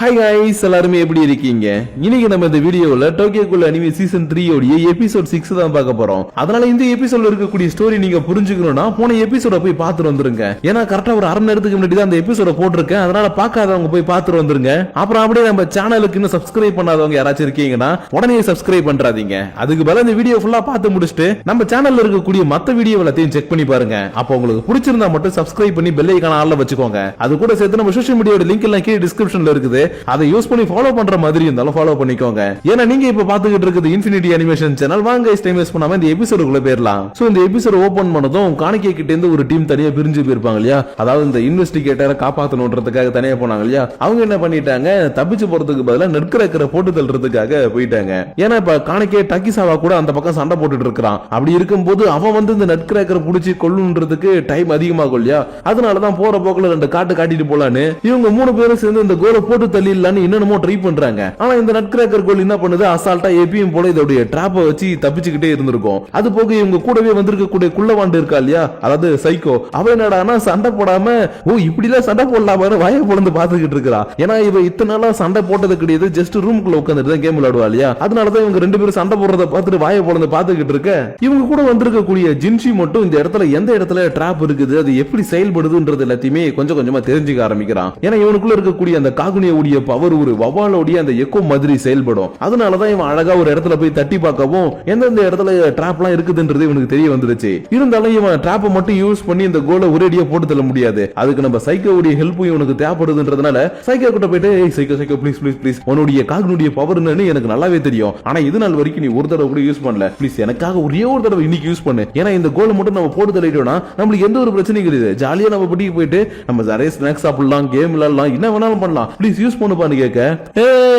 Hi ஹாய்ஸ் எல்லாருமே எப்படி இருக்கீங்க? இன்னைக்கு நம்ம இந்த வீடியோவில் டோக்கியோக்குள்ள அனிமே சீசன் த்ரீ உடைய எபிசோட் சிக்ஸ் தான் பார்க்க போறோம். அதனால இந்த எபிசோட்ல இருக்கக்கூடிய ஸ்டோரி நீங்க புரிஞ்சுக்கணும்னா போன எபிசோட போய் பார்த்துட்டு வந்துருங்க. ஏன்னா கரெக்டா ஒரு அரை நேரத்துக்கு முன்னாடி தான் அந்த எபிசோட போட்டிருக்கேன். அதனால பார்க்காதவங்க போய் பார்த்துட்டு வந்துருங்க. அப்புறம் அப்படியே நம்ம சேனலுக்கு இன்னும் சப்ஸ்கிரைப் பண்ணாதவங்க யாராச்சும் இருக்கீங்கன்னா உடனே சப்ஸ்கிரைப் பண்றாதீங்க அதுக்கு பதிலாக இந்த வீடியோ ஃபுல்லா பார்த்து முடிச்சுட்டு நம்ம சேனல்ல இருக்கக்கூடிய மத்த வீடியோ எல்லாத்தையும் செக் பண்ணி பாருங்க. அப்போ உங்களுக்கு பிடிச்சிருந்தா மட்டும் சப்ஸ்கிரைப் பண்ணி பெல் ஐக்கான ஆள்ல வச்சுக்கோங்க. அது கூட சேர்த்து நம்ம சோஷியல் மீடியாவோட லிங்க் எல்லாம் கீழே டிஸ்கிரிப்ஷன்ல இருக்குது. அதை யூஸ் பண்ணி ஃபாலோ பண்ற மாதிரி இருந்தாலும் ஃபாலோ பண்ணிக்கோங்க. ஏன்னா நீங்க இப்ப பாத்துக்கிட்டு இருக்குது இன்ஃபினிட்டி அனிமேஷன் சேனல் வாங்க டைம் வேஸ்ட் பண்ணாம இந்த எபிசோடுக்குள்ள போயிடலாம். சோ இந்த எபிசோட் ஓபன் பண்ணதும் காணிக்கை கிட்ட இருந்து ஒரு டீம் தனியா பிரிஞ்சு போயிருப்பாங்க இல்லையா? அதாவது இந்த இன்வெஸ்டிகேட்டரை காப்பாத்தணுன்றதுக்காக தனியா போனாங்க இல்லையா? அவங்க என்ன பண்ணிட்டாங்க தப்பிச்சு போறதுக்கு பதிலா நெற்கிற போட்டு தள்ளுறதுக்காக போயிட்டாங்க. ஏன்னா இப்ப காணிக்கை டக்கிசாவா கூட அந்த பக்கம் சண்டை போட்டுட்டு இருக்கிறான். அப்படி இருக்கும்போது அவன் வந்து இந்த நெற்கிரேக்கரை புடிச்சு கொல்லுன்றதுக்கு டைம் அதிகமாகும் இல்லையா? அதனாலதான் போற போக்குல ரெண்டு காட்டு காட்டிட்டு போலான்னு இவங்க மூணு பேரும் சேர்ந்து இந்த கோலை போட்டு தள்ளிடலான்னு என்னென்னமோ ட்ரை பண்றாங்க. ஆனா இந்த நட்கிரேக்கர் கோல் என்ன பண்ணுது? அசால்ட்டா எப்பயும் போல இதோடைய டிராப்பை வச்சு தப்பிச்சுக்கிட்டே இருந்திருக்கும். அது போக இவங்க கூடவே வந்திருக்கக்கூடிய குள்ளவாண்டு இருக்கா இல்லையா? அதாவது சைக்கோ அவ என்னடானா சண்டை போடாம ஓ இப்படி எல்லாம் சண்டை போடலாமான்னு வாய பொழந்து பாத்துக்கிட்டு இருக்கா ஏன்னா இவ இத்தனை நாளா சண்டை போட்டது கிடையாது ஜஸ்ட் ரூம்குள்ள உட்காந்துட்டு தான் கேம் விளையாடுவா இல்லையா? அதனாலதான் இவங்க ரெண்டு பேரும் சண்டை போடுறத பார்த்துட்டு வாய பொழந்து பாத்துக்கிட்டு இருக்க. இவங்க கூட வந்திருக்கக்கூடிய ஜின்ஷி மட்டும் இந்த இடத்துல எந்த இடத்துல டிராப் இருக்குது அது எப்படி செயல்படுதுன்றது எல்லாத்தையுமே கொஞ்சம் கொஞ்சமா தெரிஞ்சுக்க ஆரம்பிக்கிறான். ஏன்னா இவனுக்குள்ள இருக்கக்கூடிய அந்த காகுனிய காகுனியோடைய பவர் ஒரு வவாலோடைய அந்த எக்கோ மாதிரி செயல்படும். அதனாலதான் இவன் அழகா ஒரு இடத்துல போய் தட்டி பார்க்கவும் எந்தெந்த இடத்துல ட்ராப்லாம் இருக்குதுன்றது இவனுக்கு தெரிய வந்துருச்சு இருந்தாலும் இவன் டிராப்பை மட்டும் யூஸ் பண்ணி இந்த கோலை ஒரேடியா போட்டு தள்ள முடியாது. அதுக்கு நம்ம சைக்கோவுடைய ஹெல்ப்பும் இவனுக்கு தேவைப்படுதுன்றதுனால சைக்கோ கிட்ட போயிட்டு "ஏய், psycho psycho please please please உன்னுடைய காக்னுடைய பவர் என்னன்னு எனக்கு நல்லாவே தெரியும். ஆனா இது நாள் வரைக்கும் நீ ஒரு தடவை கூட யூஸ் பண்ணல. ப்ளீஸ் எனக்காக ஒரே ஒரு தடவை இன்னைக்கு யூஸ் பண்ணு. ஏன்னா இந்த கோலை மட்டும் நம்ம போட்டு தள்ளிட்டோம்னா நம்மளுக்கு எந்த ஒரு பிரச்சனையும் கிடையாது. ஜாலியா நம்ம பட்டிக்கு போயிட்டு நம்ம நிறைய ஸ்நாக்ஸ் சாப்பிடலாம் கேம் விளையாடலாம் என்ன வேணாலும் பண்ணலாம். ப்ளீஸ் யூஸ் யூஸ் பண்ணுப்பான்னு கேட்க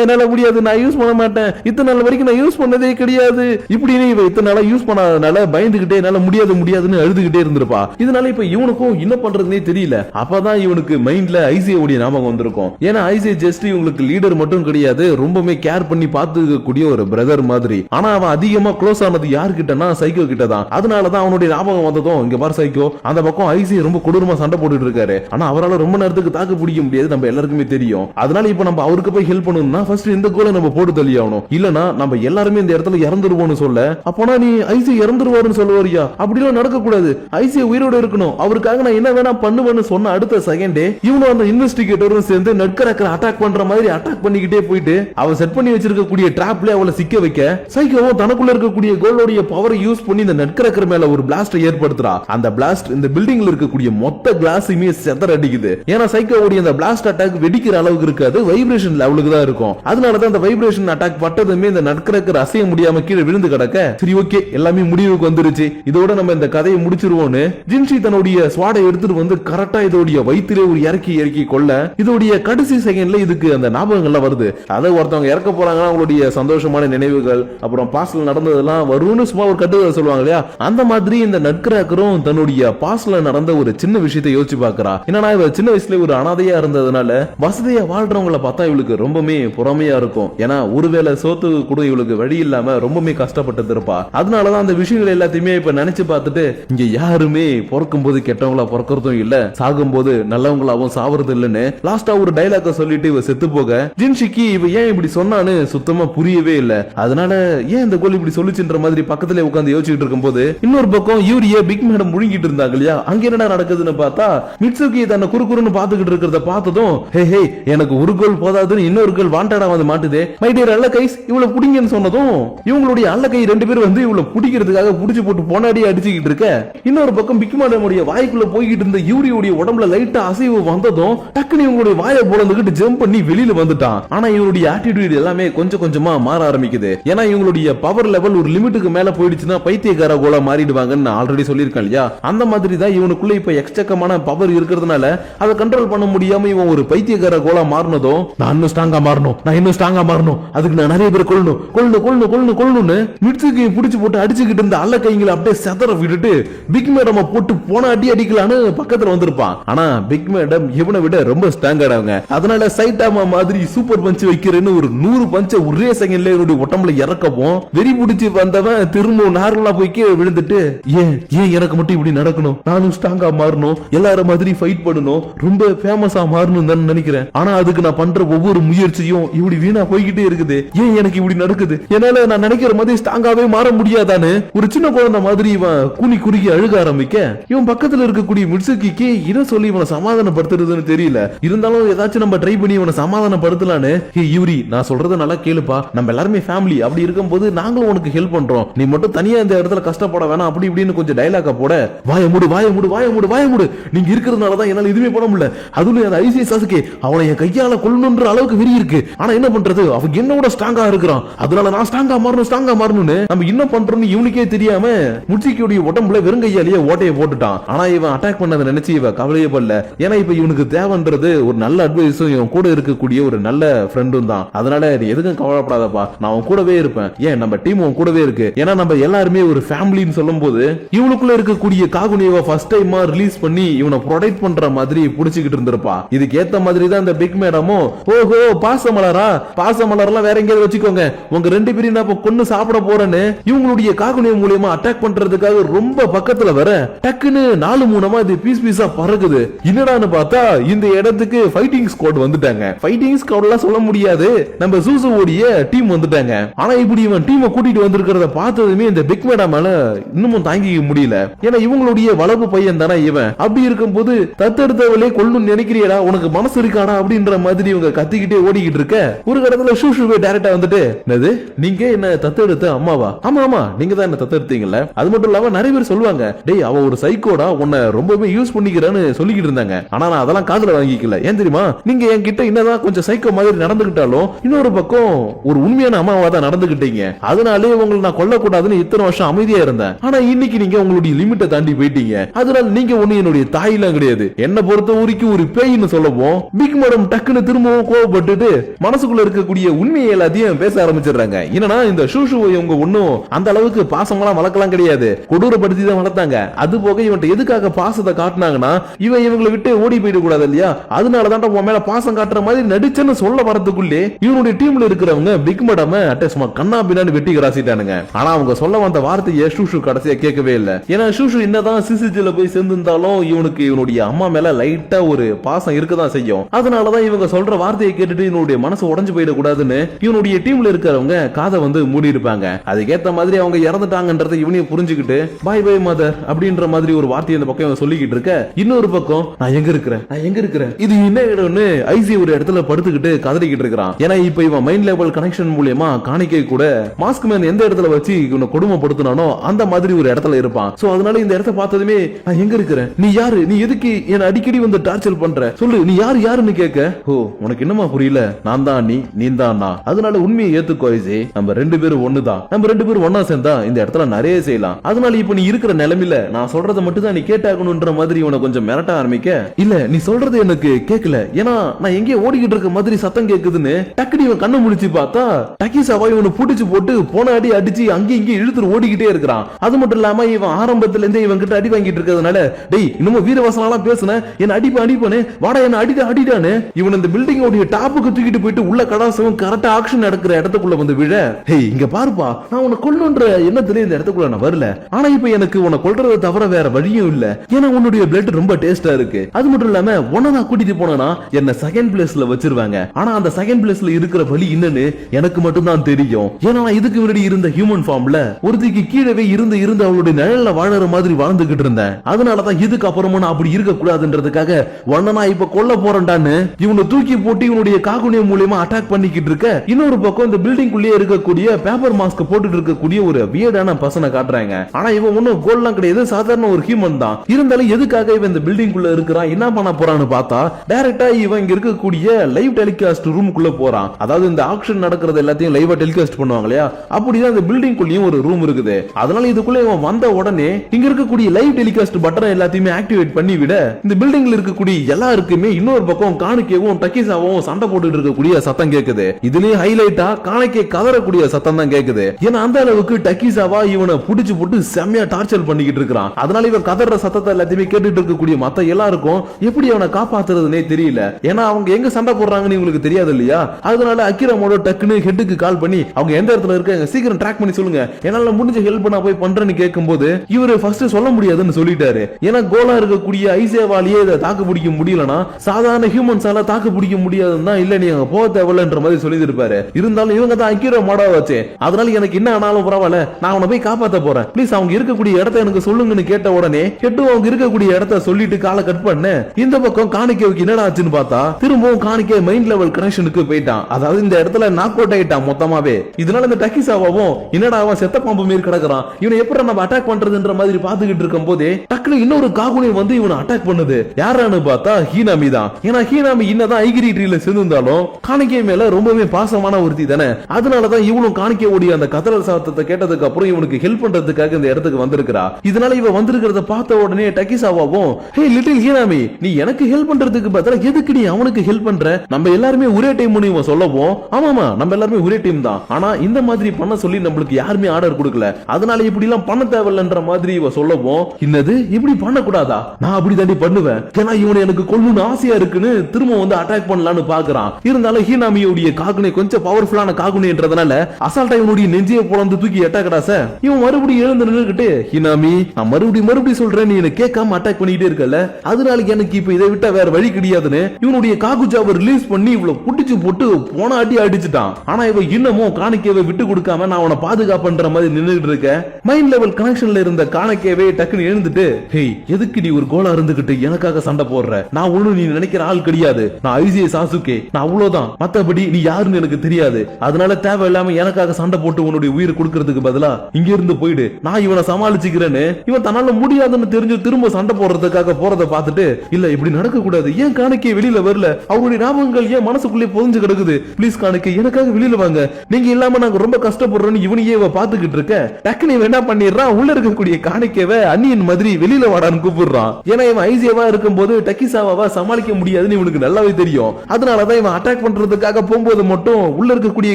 என்னால முடியாது நான் யூஸ் பண்ண மாட்டேன். இத்தனை நாள் வரைக்கும் நான் யூஸ் பண்ணதே கிடையாது. இப்படின்னு இவ இத்தனை நாளா யூஸ் பண்ணாதனால பயந்துகிட்டே என்னால முடியாது முடியாதுன்னு அழுதுகிட்டே இருந்திருப்பா. இதனால இப்ப இவனுக்கும் என்ன பண்றதுனே தெரியல. அப்பதான் இவனுக்கு மைண்ட்ல ஐசிஐ உடைய ஞாபகம் வந்திருக்கும். ஏன்னா ஐசிஐ ஜஸ்ட் இவங்களுக்கு லீடர் மட்டும் கிடையாது. ரொம்பவே கேர் பண்ணி பார்த்துக்கக்கூடிய ஒரு பிரதர் மாதிரி. ஆனா அவன் அதிகமா க்ளோஸ் ஆனது யாருக்கிட்டனா சைக்கோ கிட்ட தான் அதனாலதான் அவனுடைய ஞாபகம் வந்ததும் இங்க பாரு சைக்கோ அந்த பக்கம் ஐசிஐ ரொம்ப கொடூரமா சண்டை போட்டுட்டு இருக்காரு. ஆனா அவரால் ரொம்ப நேரத்துக்கு தாக்கு பிடிக்க முடியாது நம்ம எல்லாருக்குமே தெரியும். அதனால இப்ப நம்ம அவருக்கு போய் ஹெல்ப் பண்ணணும்னா ஃபர்ஸ்ட் இந்த கோலை நம்ம போட்டு தள்ளி ஆகணும் இல்லனா நம்ம எல்லாருமே இந்த இடத்துல இறந்துருவோம்னு சொல்ல அப்போனா நீ ஐசி இறந்துருவாருன்னு சொல்லுவாரியா அப்படிலாம் நடக்க கூடாது ஐசி உயிரோட இருக்கணும். அவருக்காக நான் என்ன வேணா பண்ணுவேன்னு சொன்ன அடுத்த செகண்டே இவனும் அந்த இன்வெஸ்டிகேட்டரும் சேர்ந்து நட்கரக்கரை அட்டாக் பண்ற மாதிரி அட்டாக் பண்ணிக்கிட்டே போயிட்டு அவன் செட் பண்ணி வச்சிருக்கக்கூடிய டிராப்ல அவளை சிக்க வைக்க சைக்கோவும் தனக்குள்ள இருக்கக்கூடிய கோலோடைய பவரை யூஸ் பண்ணி இந்த நட்கரக்கர் மேல ஒரு பிளாஸ்ட் ஏற்படுத்துறா. அந்த பிளாஸ்ட் இந்த பில்டிங்ல இருக்கக்கூடிய மொத்த கிளாஸுமே செதற அடிக்குது ஏன்னா சைக்கோவுடைய அந்த பிளாஸ்ட் அட்டாக் வெடிக்கிற அளவுக்கு இருக்காது. வைப்ரேஷன் லெவலுக்கு தான் இருக்கும். அதனால தான் அந்த வைப்ரேஷன் அட்டாக் பட்டதுமே இந்த நட்கரக்கர் அசைய முடியாம கீழே விழுந்து கிடக்க சரி ஓகே எல்லாமே முடிவுக்கு வந்துருச்சு. இதோட நம்ம இந்த கதையை முடிச்சிருவோம்னு ஜின்ஷி தன்னுடைய ஸ்வாடை எடுத்துட்டு வந்து கரெக்டா இதோடைய வயிற்றிலே ஒரு இறக்கி இறக்கி கொள்ள இதோடைய கடைசி செகண்ட்ல இதுக்கு அந்த ஞாபகங்கள்லாம் வருது. அதை ஒருத்தவங்க இறக்க போறாங்கன்னா அவங்களுடைய சந்தோஷமான நினைவுகள் அப்புறம் பாஸ்ல நடந்ததெல்லாம் வரும்னு சும்மா ஒரு கட்டுரை சொல்லுவாங்க இல்லையா? அந்த மாதிரி இந்த நட்கராக்கரும் தன்னுடைய பாஸ்ல நடந்த ஒரு சின்ன விஷயத்தை யோசிச்சு பாக்குறா என்னன்னா இவ சின்ன வயசுல ஒரு அனாதையா இருந்ததுனால வசதியா மற்றவங்கள பார்த்தா இவளுக்கு ரொம்பவே பொறாமையா இருக்கும். ஏன்னா ஒருவேளை சோத்து கூட இவளுக்கு வழி இல்லாம ரொம்பவே கஷ்டப்பட்டு இருப்பா அதனாலதான் அந்த விஷயங்கள் எல்லாத்தையுமே இப்ப நினைச்சு பார்த்துட்டு இங்க யாருமே பிறக்கும் போது கெட்டவங்களா பிறக்கிறதும் இல்ல. சாகும் போது நல்லவங்களாவும் சாவறது இல்லைன்னு லாஸ்டா ஒரு டைலாக சொல்லிட்டு இவ செத்து போக ஜின்ஷிக்கு இவ ஏன் இப்படி சொன்னான்னு சுத்தமா புரியவே இல்ல. அதனால ஏன் இந்த கோல் இப்படி சொல்லிச்சுன்ற மாதிரி பக்கத்துல உட்கார்ந்து யோசிச்சுட்டு இருக்கும்போது இன்னொரு பக்கம் யூரிய பிக் மேடம் முழுங்கிட்டு இருந்தாங்க இல்லையா? அங்க என்னடா நடக்குதுன்னு பார்த்தா மிட்சுகி தன்னை குறுக்குறுன்னு பாத்துக்கிட்டு இருக்கிறத பார்த்ததும் ஹே ஹே எனக்கு ஒரு கோல் போதாதுன்னு இன்னொரு கோல் வாண்டடா வந்து மாட்டுதே. மை டியர் அல்ல கைஸ் இவ்வளவு புடிங்கன்னு சொன்னதும் இவங்களுடைய அல்ல கை ரெண்டு பேரும் வந்து இவ்வளவு புடிக்கிறதுக்காக புடிச்சு போட்டு போனாடி அடிச்சுக்கிட்டு இருக்க. இன்னொரு பக்கம் பிக் வாய்க்குள்ள போய்கிட்டு இருந்த யூரியுடைய உடம்புல லைட்டா அசைவு வந்ததும் டக்குனு இவங்களுடைய வாயை போலந்துகிட்டு ஜம்ப் பண்ணி வெளியில வந்துட்டான். ஆனா இவருடைய ஆட்டிடியூட் எல்லாமே கொஞ்சம் கொஞ்சமா மாற ஆரம்பிக்குது. ஏன்னா இவங்களுடைய பவர் லெவல் ஒரு லிமிட்டுக்கு மேல போயிடுச்சுன்னா பைத்தியக்கார கோலா மாறிடுவாங்கன்னு நான் ஆல்ரெடி சொல்லியிருக்கேன் இல்லையா? அந்த மாதிரி தான் இவனுக்குள்ள இப்ப எக்ஸ்டக்கமான பவர் இருக்கிறதுனால அதை கண்ட்ரோல் பண்ண முடியாம இவன் ஒரு பைத்தியக்கார கோலா மாறினதும் நான் இன்னும் ஸ்ட்ராங்கா மாறணும் நான் இன்னும் ஸ்ட்ராங்கா மாறணும் அதுக்கு நான் நிறைய பேர் கொள்ளணும் கொள்ளணும் கொள்ளணும் கொள்ளணும் கொள்ளணும்னு மிட்சுக்கு பிடிச்சு போட்டு அடிச்சுக்கிட்டு இருந்த அல்ல கைங்களை அப்படியே செதற விட்டுட்டு பிக் மேடம் போட்டு போன அடி அடிக்கலான்னு பக்கத்துல வந்திருப்பான் ஆனா பிக் மேடம் இவனை விட ரொம்ப ஸ்ட்ராங்கானவங்க அதனால சைட்டாமா மாதிரி சூப்பர் பஞ்ச் வைக்கிறேன்னு ஒரு நூறு பஞ்ச ஒரே செகண்ட்ல என்னுடைய உடம்புல இறக்கவும் வெறி பிடிச்சி வந்தவன் திரும்ப நார்மலா போய் கீழே விழுந்துட்டு ஏன் ஏன் எனக்கு மட்டும் இப்படி நடக்கணும் நானும் ஸ்ட்ராங்கா மாறணும் எல்லாரும் மாதிரி ஃபைட் பண்ணணும் ரொம்ப ஃபேமஸா மாறணும் தான் நினைக்கிறேன் ஆனா அதுக்கு நான் பண்ற ஒவ்வொரு முயற்சியும் இப்படி வீணா போய்கிட்டே இருக்குது. ஏன் எனக்கு இப்படி நடக்குது? என்னால நான் நினைக்கிற மாதிரி ஸ்ட்ராங்காவே மாற முடியாதான்னு ஒரு சின்ன குழந்தை மாதிரி இவன் குனி குறுகி அழுக ஆரம்பிக்க இவன் பக்கத்துல இருக்கக்கூடிய மிட்சுக்கிக்கு இதை சொல்லி இவனை சமாதானப்படுத்துறதுன்னு தெரியல. இருந்தாலும் ஏதாச்சும் நம்ம ட்ரை பண்ணி இவனை சமாதானப்படுத்தலான்னு ஹே யூரி நான் சொல்றத நல்லா கேளுப்பா. நம்ம எல்லாருமே ஃபேமிலி அப்படி இருக்கும்போது நாங்களும் உனக்கு ஹெல்ப் பண்றோம். நீ மட்டும் தனியா இந்த இடத்துல கஷ்டப்பட வேணாம். அப்படி இப்படின்னு கொஞ்சம் டைலாக போட வாய மூடு வாய மூடு வாய மூடு வாய மூடு. நீங்க இருக்கிறதுனால தான் என்னால எதுவுமே பண்ண முடியல. அதுல அந்த ஐசிஎஸ் அவனை என் கையால கொல்லணுன்ற அளவுக்கு விரி இருக்கு. ஆனா என்ன பண்றது? அவன் என்னோட ஸ்ட்ராங்கா இருக்கிறான். அதனால நான் ஸ்ட்ராங்கா மாறணும் ஸ்ட்ராங்கா மாறணும்னு நம்ம என்ன பண்றோம்னு இவனுக்கே தெரியாம முச்சிக்கியுடைய உடம்புல வெறுங்கையாலேயே ஓட்டையை போட்டுட்டான். ஆனா இவன் அட்டாக் பண்ணதை நினைச்சு இவன் கவலையே படல. ஏன்னா இப்ப இவனுக்கு தேவைன்றது ஒரு நல்ல அட்வைஸும் இவன் கூட இருக்கக்கூடிய ஒரு நல்ல ஃப்ரெண்டும் தான். அதனால நீ எதுக்கும் கவலைப்படாதப்பா. நான் அவன் கூடவே இருப்பேன். ஏன்? நம்ம டீம் அவன் கூடவே இருக்கு. ஏன்னா நம்ம எல்லாருமே ஒரு ஃபேமிலின்னு சொல்லும் போது இவனுக்குள்ள இருக்கக்கூடிய காகுனியவை ஃபர்ஸ்ட் டைமா ரிலீஸ் பண்ணி இவனை ப்ரொடெக்ட் பண்ற மாதிரி புடிச்சுக்கிட்டு இருந்திருப்பா. இதுக்கு ஏத்த மாதிரி தான் இந்த பிக் மேடம் மேடமும் ஓஹோ பாசமலரா? பாசமலர்லாம் வேற எங்கேயாவது வச்சுக்கோங்க. உங்க ரெண்டு பேரும் நான் இப்ப கொன்னு சாப்பிட போறேன்னு இவங்களுடைய காகுனியம் மூலியமா அட்டாக் பண்றதுக்காக ரொம்ப பக்கத்துல வர டக்குன்னு நாலு மூணமா இது பீஸ் பீஸா பறக்குது. என்னடான்னு பார்த்தா இந்த இடத்துக்கு ஃபைட்டிங் ஸ்குவாட் வந்துட்டாங்க. ஃபைட்டிங் ஸ்குவாட்லாம் சொல்ல முடியாது. நம்ம சூசுவோடைய டீம் வந்துட்டாங்க. ஆனா இப்படி இவன் டீமை கூட்டிட்டு வந்திருக்கிறத பார்த்ததுமே இந்த பிக் மேடா மேல இன்னமும் தாங்கிக்க முடியல. ஏன்னா இவங்களுடைய வளர்ப்பு பையன் தானே இவன். அப்படி இருக்கும்போது தத்தெடுத்தவளே கொள்ளும் நினைக்கிறியடா? உனக்கு மனசு இருக்காடா? அப்படின்ற மாதிரி மாதிரி இவங்க கத்திக்கிட்டே ஓடிக்கிட்டு இருக்க? ஒரு இடத்துல ஷூஷுவே டைரக்டா வந்துட்டு என்னது? நீங்க என்ன தத்தெடுத்த அம்மாவா? ஆமா ஆமா. நீங்க தான் என்ன தத்தெடுத்தீங்கல்ல? அது மட்டும் இல்லாம நிறைய பேர் சொல்லுவாங்க டேய் அவ ஒரு சைக்கோடா உன்னை ரொம்பவே யூஸ் பண்ணிக்கிறான்னு சொல்லிக்கிட்டு இருந்தாங்க. ஆனா நான் அதெல்லாம் காதுல வாங்கிக்கல. ஏன் தெரியுமா? நீங்க என்கிட்ட என்னதான் கொஞ்சம் சைக்கோ மாதிரி நடந்துகிட்டாலும் இன்னொரு பக்கம் ஒரு உண்மையான அம்மாவா தான் நடந்துகிட்டீங்க. அதனாலே உங்களை நான் கொல்லக்கூடாதுன்னு இத்தனை வருஷம் அமைதியா இருந்தேன். ஆனா இன்னைக்கு நீங்க உங்களுடைய லிமிட்டை தாண்டி போயிட்டீங்க. அதனால நீங்க ஒண்ணு என்னுடைய தாயெல்லாம் கிடையாது. என்ன பொறுத்த வரைக்கும் ஒரு பேய்னு சொல்லவும் பிக் மேடம் டக்குன்னு திரும்பவும் கோவப்பட்டுட்டு மனசுக்குள்ள இருக்கக்கூடிய உண்மையை எல்லாத்தையும் பேச ஆரம்பிச்சிடுறாங்க. என்னன்னா இந்த ஷூஷுவை இவங்க ஒன்னும் அந்த அளவுக்கு பாசமெல்லாம் வளர்க்கலாம் கிடையாது. கொடூரப்படுத்தி தான் வளர்த்தாங்க. அது போக இவன்ட்ட எதுக்காக பாசத்தை காட்டினாங்கன்னா இவன் இவங்களை விட்டு ஓடி போயிட கூடாது இல்லையா? அதனால தான் உன் மேல பாசம் காட்டுற மாதிரி நடிச்சேன்னு சொல்ல வரதுக்குள்ளே இவனுடைய டீம்ல இருக்கிறவங்க பிக் மேடம் அட்டஸ்மா கண்ணா பின்னான்னு வெட்டி கிராசிட்டானுங்க. ஆனா அவங்க சொல்ல வந்த வார்த்தையை ஷூஷு கடைசியா கேட்கவே இல்லை. ஏன்னா ஷூஷு என்னதான் சிசிஜில போய் சேர்ந்திருந்தாலும் இவனுக்கு இவனுடைய அம்மா மேல லைட்டா ஒரு பாசம் இருக்கதான் செய்யும். அதனாலதான் இவங்க சொல்ற வார்த்தையை கேட்டுட்டு இவனுடைய மனசு உடஞ்சு போயிடக்கூடாதுன்னு இவனுடைய டீம்ல இருக்கிறவங்க காதை வந்து மூடி இருப்பாங்க அதுக்கேத்த மாதிரி அவங்க இறந்துட்டாங்கன்றதை இவனையும் புரிஞ்சுக்கிட்டு பாய் பாய் மதர் அப்படின்ற மாதிரி ஒரு வார்த்தையை இந்த பக்கம் சொல்லிக்கிட்டு இருக்க இன்னொரு பக்கம் நான் எங்க இருக்கிறேன்? நான் எங்க இருக்கிறேன்? இது என்ன இடம்னு ஐசி ஒரு இடத்துல படுத்துக்கிட்டு கதறிக்கிட்டு இருக்கிறான். ஏன்னா இப்ப இவன் மைண்ட் லெவல் கனெக்ஷன் மூலியமா காணிக்கை கூட மாஸ்க் மேன் எந்த இடத்துல வச்சு இவனை கொடுமைப்படுத்தினானோ அந்த மாதிரி ஒரு இடத்துல இருப்பான். சோ அதனால இந்த இடத்த பார்த்ததுமே நான் எங்க இருக்கிறேன்? நீ யாரு? நீ எதுக்கு என்ன அடிக்கடி வந்து டார்ச்சர் பண்ற? சொல்லு நீ யாரு யாருன்னு கேட்க? ஓ ஓ உனக்கு என்னமா புரியல? நான் தான் நீ நீ தான் நான். அதனால உண்மையை ஏத்துக்கோ ஐசே. நம்ம ரெண்டு பேரும் ஒண்ணுதான். நம்ம ரெண்டு பேரும் ஒன்னா சேர்ந்தா இந்த இடத்துல நிறைய செய்யலாம். அதனால இப்ப நீ இருக்கிற நிலைமையில நான் சொல்றத மட்டும் தான் நீ கேட்டாகணும்ன்ற மாதிரி இவனை கொஞ்சம் மிரட்ட ஆரம்பிக்க. இல்ல நீ சொல்றது எனக்கு கேட்கல ஏன்னா நான் எங்கேயோ ஓடிக்கிட்டு இருக்க மாதிரி சத்தம் கேக்குதுன்னு டக்குனு இவன் கண்ணு முடிச்சு பார்த்தா டக்கி சவாய் இவனை புடிச்சு போட்டு போன அடி அடிச்சு அங்கேயும் இங்கேயும் இழுத்துட்டு ஓடிக்கிட்டே இருக்கிறான். அது மட்டும் இல்லாம இவன் ஆரம்பத்துல இருந்தே இவன் கிட்ட அடி வாங்கிட்டு இருக்கிறதுனால டேய் இன்னமும் வீரவசனம் எல்லாம் பேசுன என்ன அடிப்பேன் அடிப்பானே வாடா என்ன அடிடா அடிடானு இவன் அந்த பில்டிங் டாப்புக்கு தூக்கிட்டு போயிட்டு உள்ள கடாசவன் கரெக்டா ஆக்ஷன் நடக்கிற இடத்துக்குள்ள வந்து விழ. ஹே இங்க பாருப்பா நான் உன்னை கொல்லுன்ற எண்ணத்துல இந்த இடத்துக்குள்ள நான் வரல. ஆனா இப்ப எனக்கு உன்னை கொல்றதை தவிர வேற வழியும் இல்ல. ஏன்னா உன்னுடைய பிளட் ரொம்ப டேஸ்டா இருக்கு. அது மட்டும் இல்லாம உன்னை நான் கூட்டிட்டு போனா என்ன செகண்ட் பிளேஸ்ல வச்சிருவாங்க. ஆனா அந்த செகண்ட் பிளேஸ்ல இருக்கிற வழி என்னன்னு எனக்கு மட்டும் தான் தெரியும். ஏன்னா இதுக்கு முன்னாடி இருந்த ஹியூமன் ஃபார்ம்ல ஒருத்திக்கு கீழவே இருந்து இருந்து அவளுடைய நிழல்ல வாழற மாதிரி வாழ்ந்துகிட்டு இருந்தேன். அதனாலதான் இதுக்கு அப்புறமா நான் அப்படி இருக்க கூடாதுன்றதுக்காக உன்னை நான் இப்ப கொல்ல போறேன்டான்னு இவனை தூக்கி போட்டு இவனுடைய காகுனியம் மூலியமா அட்டாக் பண்ணிக்கிட்டு இருக்க. இன்னொரு பக்கம் இந்த பில்டிங் குள்ளேயே இருக்கக்கூடிய பேப்பர் மாஸ்க் போட்டுட்டு இருக்கக்கூடிய ஒரு வியர்டான பர்சனை காட்டுறாங்க. ஆனா இவன் ஒன்னும் கோல்லாம் கிடையாது. சாதாரண ஒரு ஹியூமன் தான். இருந்தாலும் எதுக்காக இவன் இந்த பில்டிங்குள்ள இருக்கிறான்? என்ன பண்ண போறான்னு பார்த்தா டைரக்டா இவன் இங்க இருக்கக்கூடிய லைவ் டெலிகாஸ்ட் ரூமுக்குள்ள போறான். அதாவது இந்த ஆக்ஷன் நடக்கிறது எல்லாத்தையும் லைவா டெலிகாஸ்ட் பண்ணுவாங்க இல்லையா? அப்படிதான் இந்த பில்டிங் குள்ளேயும் ஒரு ரூம் இருக்குது. அதனால இதுக்குள்ள இவன் வந்த உடனே இங்க இருக்கக்கூடிய லைவ் டெலிகாஸ்ட் பட்டனை எல்லாத்தையுமே ஆக்டிவேட் பண்ணி விட இந்த பில்டிங்ல இருக்கக்கூடிய எல்லாருக்குமே இன்னொரு பக்கம் காணிக்கவும் டக்கிசாவும் சண்டை போட்டுட்டு இருக்கக்கூடிய சத்தம் கேக்குது. இதுலயும் ஹைலைட்டா காணிக்கை கதறக்கூடிய சத்தம் தான் கேக்குது. ஏன்னா அந்த அளவுக்கு டக்கிசாவா இவனை புடிச்சு போட்டு செம்மையா டார்ச்சர் பண்ணிக்கிட்டு இருக்கிறான். அதனால இவன் கதற சத்தத்தை எல்லாத்தையுமே கேட்டுட்டு இருக்கக்கூடிய மத்த எல்லாருக்கும் எப்படி அவனை காப்பாத்துறதுனே தெரியல. ஏன்னா அவங்க எங்க சண்டை போடுறாங்கன்னு இவங்களுக்கு தெரியாது இல்லையா? அதனால அக்கிரமோட டக்குன்னு ஹெட்டுக்கு கால் பண்ணி அவங்க எந்த இடத்துல இருக்காங்க சீக்கிரம் ட்ராக் பண்ணி சொல்லுங்க. என்னால முடிஞ்ச ஹெல்ப் நான் போய் பண்றேன்னு கேட்கும்போது இவரு ஃபர்ஸ்ட் சொல்ல முடியாதுன்னு சொல்லிட்டாரு. ஏன்னா கோலா இருக்கக்கூடிய ஐசேவாலேயே இதை தாக்கு பிடிக்க முடியலன்னா சாதாரண ஹியூமன்ஸால தாக்கு கண்டுபிடிக்க முடியாதுன்னா இல்ல நீ அங்க போக தேவையில்லைன்ற மாதிரி சொல்லியிருப்பாரு இருந்தாலும் இவங்க தான் அக்கீரோ மாடா வச்சு. அதனால எனக்கு என்ன ஆனாலும் பரவாயில்ல நான் அவனை போய் காப்பாத்த போறேன். ப்ளீஸ் அவங்க இருக்கக்கூடிய இடத்த எனக்கு சொல்லுங்கன்னு கேட்ட உடனே கெட்டு அவங்க இருக்கக்கூடிய இடத்த சொல்லிட்டு காலை கட் பண்ண. இந்த பக்கம் காணிக்கைக்கு என்னடா ஆச்சுன்னு பார்த்தா திரும்பவும் காணிக்கை மைண்ட் லெவல் கனெக்ஷனுக்கு போயிட்டான். அதாவது இந்த இடத்துல நாக் அவுட் ஆயிட்டான் மொத்தமாவே. இதனால இந்த டக்கிசாவாவும் என்னடா அவன் செத்த பாம்பு மாரி கிடக்குறான். இவனை எப்படி நம்ம அட்டாக் பண்றதுன்ற மாதிரி பாத்துக்கிட்டு இருக்கும் போதே டக்குனு இன்னொரு காகுனி வந்து இவனை அட்டாக் பண்ணுது. யாரான்னு பார்த்தா ஹீனாமி தான். ஏன்னா ஹீனாமி என்னதான் ஐகிரி ட்ரீல சேர்ந்திருந்தாலும் காணிக்கை மேல ரொம்பவே பாசமான ஒருத்தி தானே. அதனாலதான் இவனும் காணிக்கை ஓடிய அந்த கதறல் சாத்தத்தை கேட்டதுக்கு அப்புறம் இவனுக்கு ஹெல்ப் பண்றதுக்காக இந்த இடத்துக்கு வந்திருக்கிறா. இதனால இவ வந்திருக்கிறத பார்த்த உடனே டக்கிசாவாவும் ஹே லிட்டில் ஹீனாமி நீ எனக்கு ஹெல்ப் பண்றதுக்கு பதிலா எதுக்கு நீ அவனுக்கு ஹெல்ப் பண்ற? நம்ம எல்லாருமே ஒரே டைம்னு இவன் சொல்லவும் ஆமாமா நம்ம எல்லாருமே ஒரே டீம் தான். ஆனா இந்த மாதிரி பண்ண சொல்லி நம்மளுக்கு யாருமே ஆர்டர் கொடுக்கல. அதனால இப்படி எல்லாம் பண்ண தேவையில்லைன்ற மாதிரி இவ சொல்லவும் என்னது? இப்படி பண்ண கூடாதா நான் அப்படி தாண்டி பண்ணுவேன். ஏன்னா இவனை எனக்கு கொல்லணும்னு ஆசையா இருக்குன்னு திரும்ப வந்து அட்டாக் அட்டாக் பண்ணலாம்னு பாக்குறான் இருந்தாலும் ஹீனாமியோடைய காகுனை கொஞ்சம் பவர்ஃபுல்லான காகுனைன்றதுனால அசால்ட்டா இவனுடைய நெஞ்சியை போலந்து தூக்கி அட்டாக்கடா சார் இவன் மறுபடியும் எழுந்து நின்றுகிட்டு ஹீனாமி நான் மறுபடியும் மறுபடியும் சொல்றேன் நீ எனக்கு கேட்காம அட்டாக் பண்ணிட்டே இருக்கல அதனால எனக்கு இப்ப இதை விட்டா வேற வழி கிடையாதுன்னு இவனுடைய காகுஜாவை ரிலீஸ் பண்ணி இவ்வளவு புடிச்சு போட்டு போன அடி அடிச்சுட்டான். ஆனா இவன் இன்னமும் காணிக்கையை விட்டு கொடுக்காம நான் அவனை பாதுகாப்புன்ற மாதிரி நின்றுட்டு இருக்கேன். மைண்ட் லெவல் கனெக்ஷன்ல இருந்த காணிக்கையவே டக்குன்னு எழுந்துட்டு ஹேய் எதுக்கு நீ ஒரு கோலா இருந்துகிட்டு எனக்காக சண்டை போடுற? நான் ஒண்ணு நீ நினைக்கிற ஆள் கிடையாது. நான் ஐசிஐ சாசுகே நான் அவ்வளவுதான். மத்தபடி நீ யாருன்னு எனக்கு தெரியாது. அதனால தேவையில்லாம எனக்காக சண்டை போட்டு உன்னுடைய உயிர் கொடுக்கறதுக்கு பதிலா இங்க இருந்து போயிடு. நான் இவனை சமாளிச்சுக்கிறேன்னு இவன் தன்னால முடியாதுன்னு தெரிஞ்சு திரும்ப சண்டை போடுறதுக்காக போறத பார்த்துட்டு இல்ல இப்படி நடக்க கூடாது ஏன் காணிக்கை வெளியில வரல? அவருடைய ஞாபகங்கள் ஏன் மனசுக்குள்ளே புதஞ்சு கிடக்குது? ப்ளீஸ் காணிக்கை எனக்காக வெளியில வாங்க. நீங்க இல்லாம நாங்க ரொம்ப கஷ்டப்படுறோம்னு இவனையே இவ பாத்துக்கிட்டு இருக்க. டக்குனு இவன் என்ன பண்ணிடுறான்? உள்ள இருக்கக்கூடிய காணிக்கைவை அந்நியன் மாதிரி வெளியில வாடான்னு கூப்பிடுறான். ஏன்னா இவன் ஐசியாவா இருக்கும்போது டக்கிசாவாவா சமாளிக்க முடியாதுன்னு இவனுக்கு நல்லாவே தெரியும். அதனாலதான் இவன் அட்டாக் பண்றதுக்காக போகும்போது மட்டும் உள்ள இருக்கக்கூடிய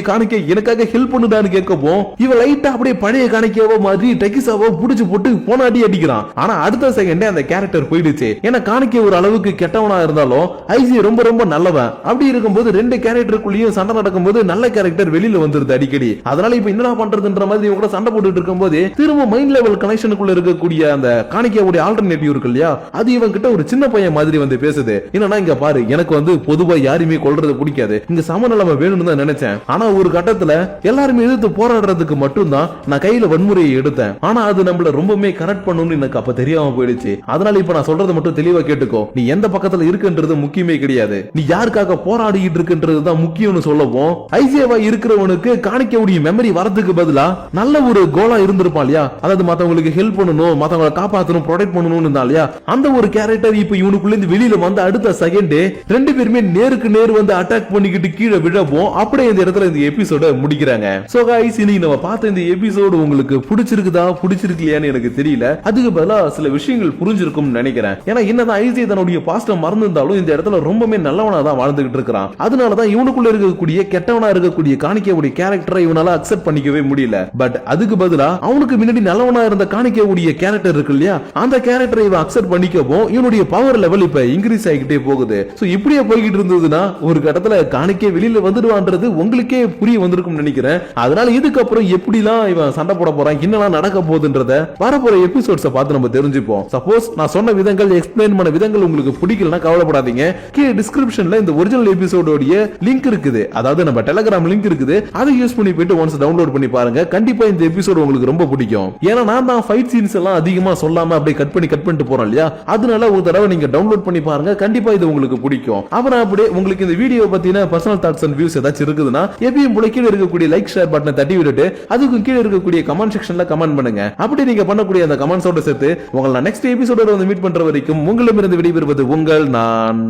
காணிக்கை எனக்காக ஹெல்ப் பண்ணுதான்னு கேட்கவும் இவன் லைட்டா அப்படியே பழைய காணிக்கையாவோ மாதிரி டக்கிசாவோ புடிச்சு போட்டு போன அடி அடிக்கிறான். ஆனா அடுத்த செகண்டே அந்த கேரக்டர் போயிடுச்சு. ஏன்னா காணிக்கை ஒரு அளவுக்கு கெட்டவனா இருந்தாலும் ஐசி ரொம்ப ரொம்ப நல்லவன். அப்படி இருக்கும்போது ரெண்டு கேரக்டருக்குள்ளேயும் சண்டை நடக்கும்போது நல்ல கேரக்டர் வெளியில வந்துருது அடிக்கடி. அதனால இப்ப என்னடா பண்றதுன்ற மாதிரி இவங்க கூட சண்டை போட்டுட்டு இருக்கும்போது திரும்ப மைண்ட் லெவல் கனெக்ஷனுக்குள்ள இருக்கக்கூடிய அந்த காணிக்கையுடைய ஆல்டர்னேட்டிவ் இருக்கு இல்லையா? அது இவன் கிட்ட ஒரு சின்ன பையன் மாதிரி வந்து பேசுது. என்னன்னா இங்க பாரு எனக்கு வந்து பொதுவா யாருமே கொள்றது பிடிக்காது. இங்க சமநலமை வேணும்னு தான் நினைச்சேன். ஆனா ஒரு கட்டத்துல எல்லாருமே எதிர்த்து போராடுறதுக்கு மட்டும்தான் நான் கையில வன்முறையை எடுத்தேன். ஆனா அது நம்மள ரொம்பவுமே கனெக்ட் பண்ணணும்னு எனக்கு அப்ப தெரியாம போயிடுச்சு. அதனால இப்ப நான் சொல்றதை மட்டும் தெளிவா கேட்டுக்கோ. நீ எந்த பக்கத்துல இருக்குன்றது முக்கியமே கிடையாது. நீ யாருக்காக போராடிட்டு இருக்குன்றது தான் முக்கியம்னு சொல்லவும் ஐசியாவா இருக்கிறவனுக்கு காணிக்கக்கூடிய மெமரி வரதுக்கு பதிலா நல்ல ஒரு கோலா இருந்திருப்பான் இல்லையா? அதாவது மத்தவங்களுக்கு ஹெல்ப் பண்ணணும் மத்தவங்களை காப்பாத்தணும் ப்ரொடெக்ட் பண்ணணும்னு இருந்தா இல்லையா? அந்த ஒரு கேரக்டர் இப்ப இவனுக்குள்ள இருந்து வெளியில வந்த அடுத்த செகண்ட் ரெண்டு பேர் எல்லாருமே நேருக்கு நேர் வந்து அட்டாக் பண்ணிக்கிட்டு கீழே விழவும் அப்படியே இந்த இடத்துல இந்த எபிசோட முடிக்கிறாங்க. சோ guys இன்னைக்கு நம்ம பார்த்த இந்த எபிசோடு உங்களுக்கு பிடிச்சிருக்குதா பிடிச்சிருக்கலையான்னு எனக்கு தெரியல. அதுக்கு பதிலா சில விஷயங்கள் புரிஞ்சிருக்கும்னு நினைக்கிறேன். ஏன்னா என்னதான் ஐசி தன்னுடைய பாஸ்ட மறந்திருந்தாலும் இந்த இடத்துல ரொம்பவே நல்லவனா தான் வாழ்ந்துகிட்டு இருக்கிறான். அதனாலதான் இவனுக்குள்ள இருக்கக்கூடிய கெட்டவனா இருக்கக்கூடிய காணிக்கக்கூடிய கேரக்டரை இவனால அக்செப்ட் பண்ணிக்கவே முடியல. பட் அதுக்கு பதிலா அவனுக்கு முன்னாடி நல்லவனா இருந்த காணிக்கக்கூடிய கேரக்டர் இருக்கு இல்லையா? அந்த கேரக்டரை இவன் அக்செப்ட் பண்ணிக்கவும் இவனுடைய பவர் லெவல் இப்ப இன்க்ரீஸ் ஆகிக்கிட்டே போகுது. சோ இப்படியே போய் போய்கிட்டு இருந்ததுன்னா ஒரு கட்டத்துல காணிக்கை வெளியில வந்துடுவான்றது உங்களுக்கே புரிய வந்திருக்கும் நினைக்கிறேன். அதனால இதுக்கப்புறம் எப்படிலாம் இவன் சண்டை போட போறான் என்னெல்லாம் நடக்க போகுதுன்றத வரப்போற எபிசோட்ஸ பார்த்து நம்ம தெரிஞ்சுப்போம். சப்போஸ் நான் சொன்ன விதங்கள் எக்ஸ்பிளைன் பண்ண விதங்கள் உங்களுக்கு பிடிக்கலனா கவலைப்படாதீங்க. கீழே டிஸ்கிரிப்ஷன்ல இந்த ஒரிஜினல் எபிசோடோடைய லிங்க் இருக்குது. அதாவது நம்ம டெலகிராம் லிங்க் இருக்குது. அதை யூஸ் பண்ணி போயிட்டு ஒன்ஸ் டவுன்லோட் பண்ணி பாருங்க. கண்டிப்பா இந்த எபிசோட் உங்களுக்கு ரொம்ப பிடிக்கும். ஏன்னா நான் தான் ஃபைட் சீன்ஸ் எல்லாம் அதிகமா சொல்லாம அப்படியே கட் பண்ணி கட் பண்ணிட்டு போறோம் இல்லையா? அதனால ஒரு தடவை நீங்க டவுன்லோட் பண்ணி பாருங்க. கண்டிப்பா இது உங்களுக்கு பிடிக்கும். அப்புறம் அப்படியே உங்களுக்கு இந்த வீடியோ பத்தின பர்சனல் தாட்ஸ் அண்ட் வியூஸ் ஏதாச்சும் இருக்குதுன்னா எப்பயும் போல கீழே இருக்கக்கூடிய லைக் ஷேர் பட்டனை தட்டி விட்டுட்டு அதுக்கும் கீழே இருக்கக்கூடிய கமெண்ட் செக்ஷன்ல கமெண்ட் பண்ணுங்க. அப்படி நீங்க பண்ணக்கூடிய அந்த கமெண்ட்ஸோட சேர்த்து உங்களை நான் நெக்ஸ்ட் எபிசோட வந்து மீட் பண்ற வரைக்கும் உங்களிடமிருந்து விடைபெறுவது உங்கள் நான்.